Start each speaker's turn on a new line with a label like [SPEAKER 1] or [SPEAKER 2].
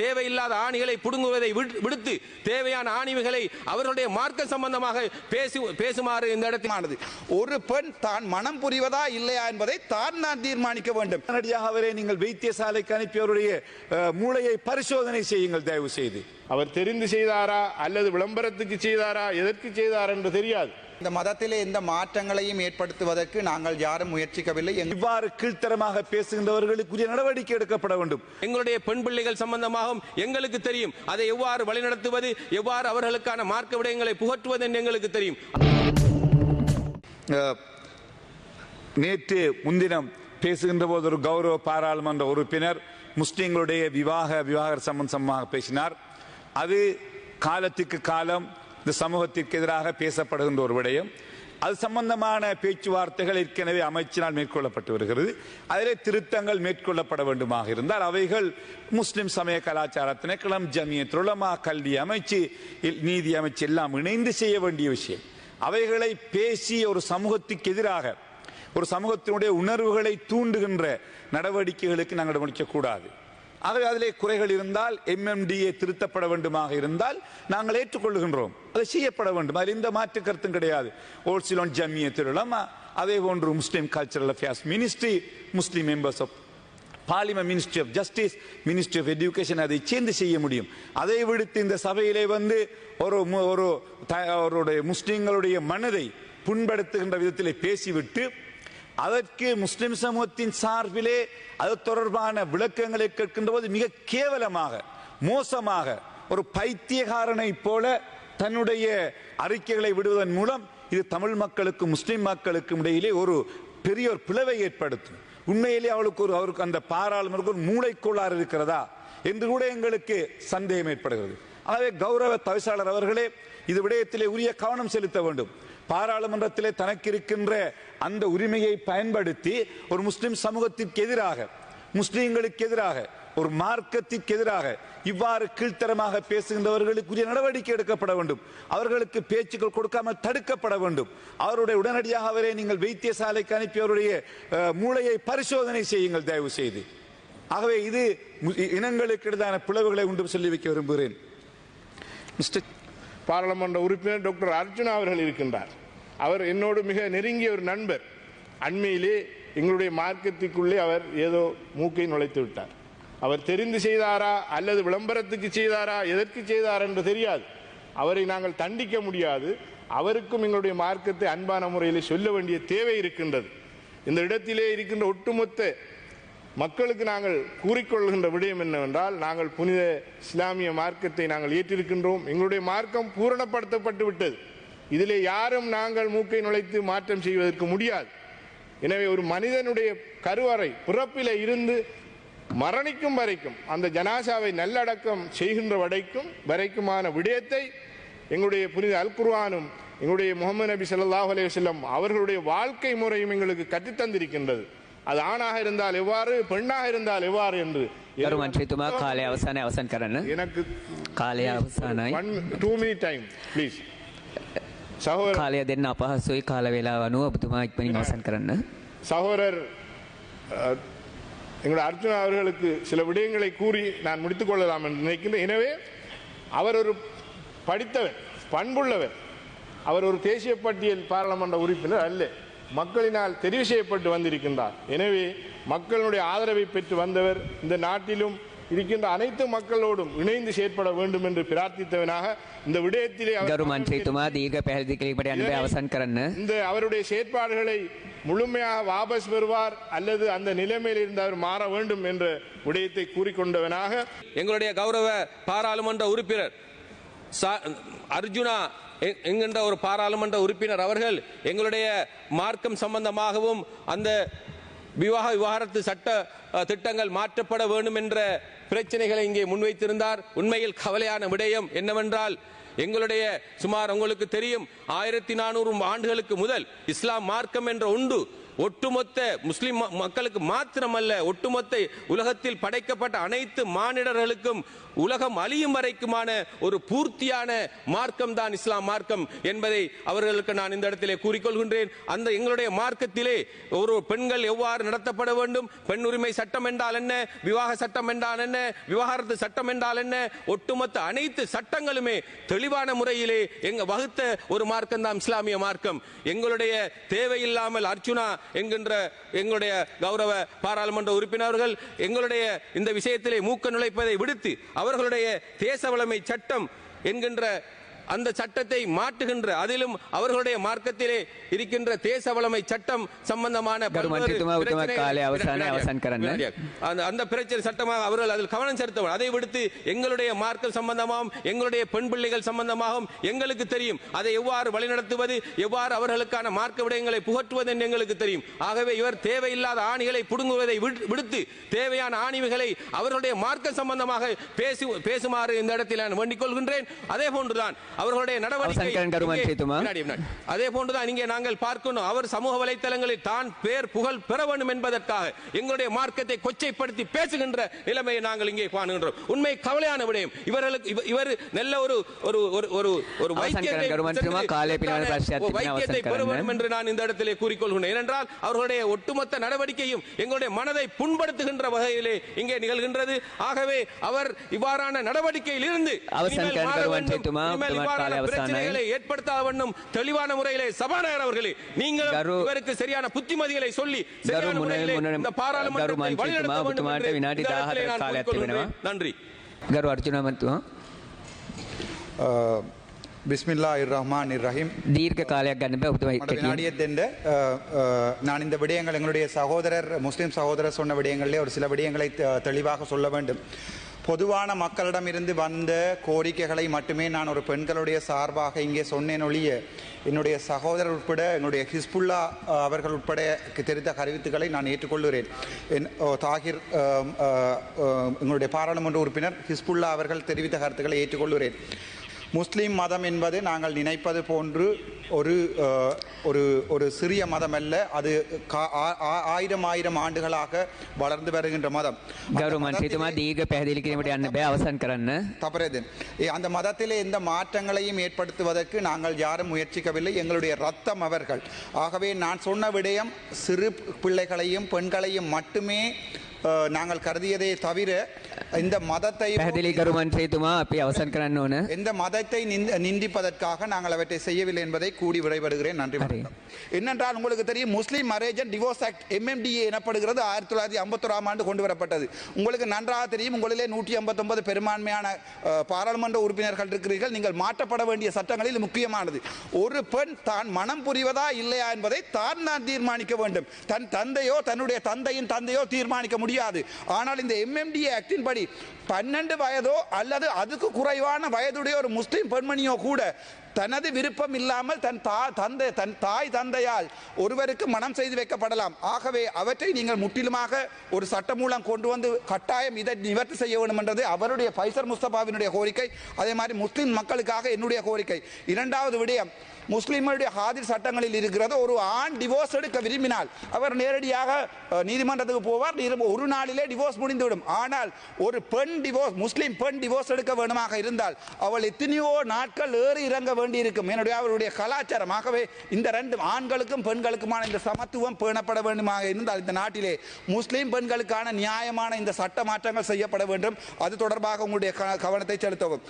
[SPEAKER 1] தேவையில்லாத ஆணிகளை புடுங்குவதை விடு- விடுத்து தேவையான ஆணிகளை அவர்களுடைய மார்க்க சம்பந்தமாக பேசு பேசுமாறு இந்த இடத்தில்.
[SPEAKER 2] ஆனது ஒரு பெண் தான் மனம் புரிவதா இல்லையா என்பதை தான் தான் தீர்மானிக்க வேண்டும்.
[SPEAKER 3] உடனடியாக அவரை நீங்கள் வைத்தியசாலைக்கு அனுப்பியவருடைய மூளையை பரிசோதனை செய்யுங்கள் தயவு செய்து
[SPEAKER 4] அவர் தெரிந்து செய்தாரா அல்லது விளம்பரத்துக்கு செய்தாரா எதற்கு செய்தார் என்று தெரியாது.
[SPEAKER 2] இந்த மதத்திலே எந்த மாற்றங்களையும் ஏற்படுத்துவதற்கு நாங்கள் யாரும் முயற்சிக்கவில்லை.
[SPEAKER 3] இவ்வாறு கீழ்த்தரமாக பேசுகின்றவர்களுக்குரிய நடவடிக்கை எடுக்கப்பட வேண்டும்.
[SPEAKER 1] எங்களுடைய பெண் பிள்ளைகள் சம்பந்தமாகவும் எங்களுக்கு தெரியும். அதை எவ்வாறு வழிநடத்துவது எவ்வாறு அவர்களுக்கான மார்க்க விடயங்களை புகற்றுவது என்று எங்களுக்கு தெரியும்.
[SPEAKER 3] நேற்று முன்தினம் பேசுகின்ற போது ஒரு கௌரவ பாராளுமன்ற உறுப்பினர் முஸ்லிம்களுடைய விவாக விவாகர சம்பந்தமாக பேசினார். அது காலத்துக்கு காலம் இந்த சமூகத்திற்கு எதிராக பேசப்படுகின்ற ஒரு விடயம். அது சம்பந்தமான பேச்சுவார்த்தைகள் ஏற்கனவே அமைச்சினால் மேற்கொள்ளப்பட்டு வருகிறது. அதிலே திருத்தங்கள் மேற்கொள்ளப்பட வேண்டுமாக இருந்தால் அவைகள் முஸ்லிம் சமய கலாச்சார திணைக்களம் ஜமியத் துளமா கல்வி அமைச்சு இல்- நீதி அமைச்சு எல்லாம் இணைந்து செய்ய வேண்டிய விஷயம். அவைகளை பேசி ஒரு சமூகத்துக்கு எதிராக ஒரு சமூகத்தினுடைய உணர்வுகளை தூண்டுகின்ற நடவடிக்கைகளுக்கு நாங்கள் முடிக்கக்கூடாது ஆகவே அதிலே குறைகள் இருந்தால் எம்எம்டிஏ திருத்தப்பட வேண்டுமாக இருந்தால் நாங்கள் ஏற்றுக்கொள்கின்றோம். அது செய்யப்பட வேண்டும். அதில் எந்த மாற்று கருத்தும் கிடையாது. ஓல்சிலோன் ஜம்மிய திருளமா அதே போன்று Muslim cultural affairs ministry Muslim members of parliament ministry of justice ministry of education அதை சேர்ந்து செய்ய முடியும். அதை விடுத்து இந்த சபையிலே வந்து ஒரு ஒரு த- அவருடைய முஸ்லீம்களுடைய மனதை புண்படுத்துகின்ற விதத்திலே பேசிவிட்டு அதற்கு முஸ்லிம் சமூகத்தின் சார்பிலே அது தொடர்பான விளக்கங்களை கேட்கின்ற போது மிக கேவலமாக மோசமாக ஒரு பைத்தியகாரனை போல தன்னுடைய அறிக்கைகளை விடுவதன் மூலம் இது தமிழ் மக்களுக்கும் முஸ்லிம் மக்களுக்கும் இடையிலே ஒரு பெரிய ஒரு பிளவை ஏற்படுத்தும். உண்மையிலே அவளுக்கு ஒரு அவருக்கு அந்த பாராளுமருக்கு ஒரு மூளைக்கோளாறு இருக்கிறதா என்று கூட எங்களுக்கு சந்தேகம் ஏற்படுகிறது. ஆகவே கௌரவ தவிசாளர் அவர்களே இது விடயத்திலே உரிய கவனம் செலுத்த வேண்டும். பாராளுமன்றத்திலே தனக்கு இருக்கின்ற அந்த உரிமையை பயன்படுத்தி ஒரு முஸ்லிம் சமூகத்திற்கு எதிராக முஸ்லிம்களுக்கு எதிராக ஒரு மார்க்கத்திற்கு எதிராக இவ்வாறு கீழ்த்தரமாக பேசுகின்றவர்களுக்குரிய நடவடிக்கை எடுக்கப்பட வேண்டும். அவர்களுக்கு பேச்சுக்கள் கொடுக்காமல் தடுக்கப்பட வேண்டும். அவருடைய உடனடியாக அவரை நீங்கள் வைத்தியசாலைக்கு அனுப்பி அவருடைய மூளையை பரிசோதனை செய்யுங்கள் தயவு செய்து ஆகவே இது இனங்களுக்கு இடையான பிளவுகளை உண்டு சொல்லி வைக்க விரும்புகிறேன். மிஸ்டர்
[SPEAKER 4] பாராளுமன்ற உறுப்பினர் டாக்டர் அர்ஜுனா அவர்கள் இருக்கின்றார். அவர் என்னோடு மிக நெருங்கிய ஒரு நண்பர். அண்மையிலே எங்களுடைய மார்க்கத்திற்குள்ளே அவர் ஏதோ மூக்கை நுழைத்து விட்டார். அவர் தெரிந்து செய்தாரா அல்லது விளம்பரத்துக்கு செய்தாரா எதற்கு செய்தார் என்று தெரியாது. அவரை நாங்கள் தண்டிக்க முடியாது. அவருக்கும் எங்களுடைய மார்க்கத்தை அன்பான முறையில் சொல்ல வேண்டிய தேவை இருக்கின்றது. இந்த இடத்திலே இருக்கின்ற ஒட்டுமொத்த மக்களுக்கு நாங்கள் கூறிக்கொள்கின்ற விடயம் என்னவென்றால் நாங்கள் புனித இஸ்லாமிய மார்க்கத்தை நாங்கள் ஏற்றிருக்கின்றோம். எங்களுடைய மார்க்கம் பூரணப்படுத்தப்பட்டு விட்டது. இதிலே யாரும் நாங்கள் மூக்கை நுழைத்து மாற்றம் செய்வதற்கு முடியாது எனவே ஒரு மனிதனுடைய கருவறை பிறப்பிலே இருந்து மரணிக்கும் வரைக்கும் அந்த ஜனாசாவை நல்லடக்கம் செய்கின்ற வரைக்கும் வரைக்குமான விடயத்தை எங்களுடைய புனித அல் குர்ஆனும் எங்களுடைய முகமது நபி ஸல்லல்லாஹு அலைஹி வஸல்லம் அவர்களுடைய வாழ்க்கை முறையும் எங்களுக்கு கற்றுத்தந்திருக்கின்றது அது ஆணாக இருந்தால் எவ்வாறு பெண்ணாக இருந்தால் எவ்வாறு என்று
[SPEAKER 5] ගරු මන්ත්‍රීතුමා කාලය අවසානය අවසන් කරන්න.
[SPEAKER 4] எனக்கு
[SPEAKER 5] කාලය අවසානයි.
[SPEAKER 4] One two minute time please சகோதரர்
[SPEAKER 5] කාලය දෙන්න අපහසුයි කාල වෙලා අනුව ඔබතුමා ඉක්මනින් අවසන් කරන්න.
[SPEAKER 4] சகோதரர் அஹ், எங்களுடைய அர்ஜுனா அவர்களுக்கு சில விடயங்களை கூறி நான் முடித்துக் கொள்ளலாம் என்று நினைக்கின்றேன் எனவே அவர் ஒரு படித்தவர் பண்புள்ளவர் அவர் ஒரு தேசிய பட்டியல் பாராளுமன்ற உறுப்பினர் அல்ல மக்களினால் தெரிவு செய்யப்பட்டு வந்திருக்கின்றார் எனவே மக்களுடைய ஆதரவை பெற்று வந்தவர் இந்த நாட்டிலும் இருக்கின்ற அனைத்து மக்களோடும் இணைந்து செயற்பட வேண்டும் என்று பிரார்த்தித்தவனாக இந்த விடயத்திலே இந்த அவருடைய செயற்பாடுகளை முழுமையாக வாபஸ் பெறுவார் அல்லது அந்த நிலைமையில் இருந்து அவர் மாற வேண்டும் என்ற விடயத்தை கூறிக்கொண்டவனாக
[SPEAKER 1] எங்களுடைய கௌரவ பாராளுமன்ற உறுப்பினர் அர்ஜுனா என்கின்ற ஒரு பாராளுமன்ற உறுப்பினர் அவர்கள் எங்களுடைய மார்க்கம் சம்பந்தமாகவும் அந்த விவாக விவகாரத்து சட்ட திட்டங்கள் மாற்றப்பட வேண்டும் என்ற பிரச்சனைகளை இங்கே முன்வைத்திருந்தார். உண்மையில் கவலையான விடயம் என்னவென்றால் எங்களுடைய சுமார் உங்களுக்கு தெரியும் ஆயிரத்தி நானூறு ஆண்டுகளுக்கு முதல் இஸ்லாம் மார்க்கம் என்ற ஒன்று ஒட்டுமொத்த முஸ்லிம் ம- மக்களுக்கு மாத்திரமல்ல ஒட்டுமொத்த உலகத்தில் படைக்கப்பட்ட அனைத்து மானிடர்களுக்கும் உலகம் அழியும் வரைக்குமான ஒரு பூர்த்தியான மார்க்கம் தான் இஸ்லாம் மார்க்கம் என்பதை அவர்களுக்கு நான் இந்த இடத்திலே கூறிக்கொள்கின்றேன். அந்த எங்களுடைய மார்க்கத்திலே ஒரு பெண்கள் எவ்வாறு நடத்தப்பட வேண்டும்? பெண் உரிமை சட்டம் என்றால் என்ன? விவாக சட்டம் என்றால் என்ன? விவாகரத்து சட்டம் என்றால் என்ன? ஒட்டுமொத்த அனைத்து சட்டங்களுமே தெளிவான முறையிலே எங்க வகுத்த ஒரு மார்க்கம் தான் இஸ்லாமிய மார்க்கம். எங்களுடைய தேவையில்லாமல் அர்ச்சுனா என்கின்ற எங்களுடைய கௌரவ பாராளுமன்ற உறுப்பினர்கள் எங்களுடைய இந்த விஷயத்திலே மூக்க நுழைப்பதை விடுத்து அவர்களுடைய தேச வளமை சட்டம் என்கின்ற அந்த சட்டத்தை மாற்றுகின்ற அதிலும் அவர்களுடைய மார்க்கத்திலே இருக்கின்ற தேச வளமை சட்டம் சம்பந்தமான. அந்த பிரச்சனை சட்டமாக அவர்கள் அதில் கவனம் செலுத்தவர் அதை விடுத்து எங்களுடைய மார்க்கம் சம்பந்தமாகவும் எங்களுடைய பெண் பிள்ளைகள் சம்பந்தமாகவும் எங்களுக்கு தெரியும். அதை எவ்வாறு வழிநடத்துவது எவ்வாறு அவர்களுக்கான மார்க்க விடயங்களை புகற்றுவது என்று எங்களுக்கு தெரியும். ஆகவே இவர் தேவையில்லாத ஆணிகளை புடுங்குவதை விடு- விடுத்து தேவையான ஆணிவுகளை அவர்களுடைய மார்க்க சம்பந்தமாக பேசி பேசுமாறு இந்த இடத்தில் நான் வேண்டிக் கொள்கின்றேன். அதே போன்றுதான் அவர்களுடைய நடவடிக்கை அதே போன்றுதான் இங்கே நாங்கள் பார்க்கணும். அவர் சமூக வலைத்தளங்களில் தான் பேர் புகழ் பெற வேண்டும் என்பதற்காக எங்களுடைய மார்க்கத்தை கொச்சைப்படுத்தி பேசுகின்ற நிலைமையை நாங்கள் இங்கே காணுகின்றோம். உண்மை கவலையான விடயம். இவர்களுக்கு இவர் நல்ல ஒரு ஒரு ஒரு ஒரு வைத்தியத்தை பெற வேண்டும் என்று நான் இந்த இடத்திலே கூறிக்கொள்கிறேன். ஏனென்றால் அவர்களுடைய ஒட்டுமொத்த நடவடிக்கையும் எங்களுடைய மனதை புண்படுத்துகின்ற வகையிலே இங்கே நிகழ்கின்றது. ஆகவே அவர் இவ்வாறான நடவடிக்கையில் இருந்து அவர்
[SPEAKER 5] கால
[SPEAKER 1] அவசான ஏற்படுத்தாத வண்ணம் நான்
[SPEAKER 2] இந்த விடயங்கள் எங்களுடைய சகோதரர் முஸ்லீம் சகோதரர் சொன்ன விடயங்களிலே ஒரு சில விடயங்களை தெளிவாக சொல்ல வேண்டும். பொதுவான மக்களிடமிருந்து வந்த கோரிக்கைகளை மட்டுமே நான் ஒரு பெண்களுடைய சார்பாக இங்கே சொன்னேன் ஒழிய என்னுடைய சகோதரர் உட்பட என்னுடைய ஹிஸ்புல்லா அவர்கள் உட்பட தெரிந்த கருவித்துக்களை நான் ஏற்றுக்கொள்கிறேன். என் ஓ, தாகிர் எங்களுடைய பாராளுமன்ற உறுப்பினர் ஹிஸ்புல்லா அவர்கள் தெரிவித்த கருத்துக்களை ஏற்றுக்கொள்கிறேன். முஸ்லீம் மதம் என்பது நாங்கள் நினைப்பது போன்று ஒரு அஹ், ஒரு ஒரு சிறிய மதம் அல்ல அது கா- ஆ- ஆ- ஆயிரம் ஆயிரம் ஆண்டுகளாக வளர்ந்து வருகின்ற மதம் அந்த
[SPEAKER 5] ගරු මන්ත්‍රීතුමා
[SPEAKER 2] மதத்திலே-
[SPEAKER 5] දීර්ඝ පැහැදිලි කිරීමට යන්න බෑ අවසන් කරන්න
[SPEAKER 2] தவறது ஏ, அந்த மதத்திலே எந்த மாற்றங்களையும் ஏற்படுத்துவதற்கு நாங்கள் யாரும் முயற்சிக்கவில்லை எங்களுடைய ரத்தம் அவர்கள் ஆகவே நான் சொன்ன விடயம் சிறு பிள்ளைகளையும் பெண்களையும் மட்டுமே அஹ், நாங்கள் கருதியதே தவிர இந்த மதத்தை
[SPEAKER 5] පැහැදිලි කරු මන්ත්‍රීතුමා අපි අවසන් කරන්න ඕන
[SPEAKER 2] எந்த மதத்தை நிந்த- நிந்திப்பதற்காக நாங்கள் அவற்றை செய்யவில்லை என்பதை கூடி விடைபடுகிறேன் நன்றி
[SPEAKER 5] சரி.
[SPEAKER 2] வணக்கம் என்னென்றால் உங்களுக்கு தெரியும் Muslim Marriage and Divorce Act MMDA எனப்படுகிறது ஆயிரத்தி தொள்ளாயிரத்தி ஐம்பத்தொராம் ஆண்டு கொண்டு வரப்பட்டது உங்களுக்கு நன்றாக தெரியும் உங்களிலே நூற்றி ஐம்பத்தொன்பது பெரும்பான்மையான அஹ், பாராளுமன்ற உறுப்பினர்கள் இருக்கிறீர்கள் நீங்கள் மாற்றப்பட வேண்டிய சட்டங்களில் இது முக்கியமானது ஒரு பெண் தான் மனம் புரிவதா இல்லையா என்பதை தான் தான் தீர்மானிக்க வேண்டும் தன் தந்தையோ தன்னுடைய தந்தையின் தந்தையோ தீர்மானிக்க முடியாது ஆனால் இந்த எம்எம்டிஏ ஆக்டின் படி பன்னெண்டு வயதோ அல்லது அதுக்கு குறைவான வயதுடைய ஒரு முஸ்லீம் பெண்மணியோ கூட தனது விருப்பம் இல்லாமல் தன் தா தந்தை தன் தாய் தந்தையால் ஒருவருக்கு மனம் செய்து வைக்கப்படலாம். ஆகவே அவற்றை நீங்கள் முற்றிலுமாக ஒரு சட்டம் மூலம் கொண்டு வந்து கட்டாயம் இதை நிவர்த்தி செய்ய வேண்டும் என்றது அவருடைய ஃபைசர் முஸ்தபாவினுடைய கோரிக்கை. அதே மாதிரி முஸ்லிம் மக்களுக்காக என்னுடைய கோரிக்கை. இரண்டாவது விடயம் முஸ்லிம்களுடைய ஹாதிர் சட்டங்களில் இருக்கிறது ஒரு ஆண் டிவோர்ஸ் எடுக்க விரும்பினால் அவர் நேரடியாக நீதிமன்றத்துக்கு போவார். ஒரு நாளிலே டிவோர்ஸ் முடிந்துவிடும். ஆனால் ஒரு பெண் டிவோர்ஸ் முஸ்லீம் பெண் டிவோர்ஸ் எடுக்க வேண்டுமாக இருந்தால் அவள் எத்தனையோ நாட்கள் ஏறி இறங்க வேண்டும். வேண்டியிருக்கும் என்னுடைய அவருடைய கலாச்சாரம் ஆகவே இந்த ரெண்டு ஆண்களுக்கும் பெண்களுக்குமான இந்த சமத்துவம் பேணப்பட வேண்டுமாக இருந்தால் இந்த நாட்டிலே முஸ்லீம் பெண்களுக்கான நியாயமான இந்த சட்ட மாற்றங்கள் செய்யப்பட வேண்டும். அது தொடர்பாக உங்களுடைய க- கவனத்தை செலுத்தவும்.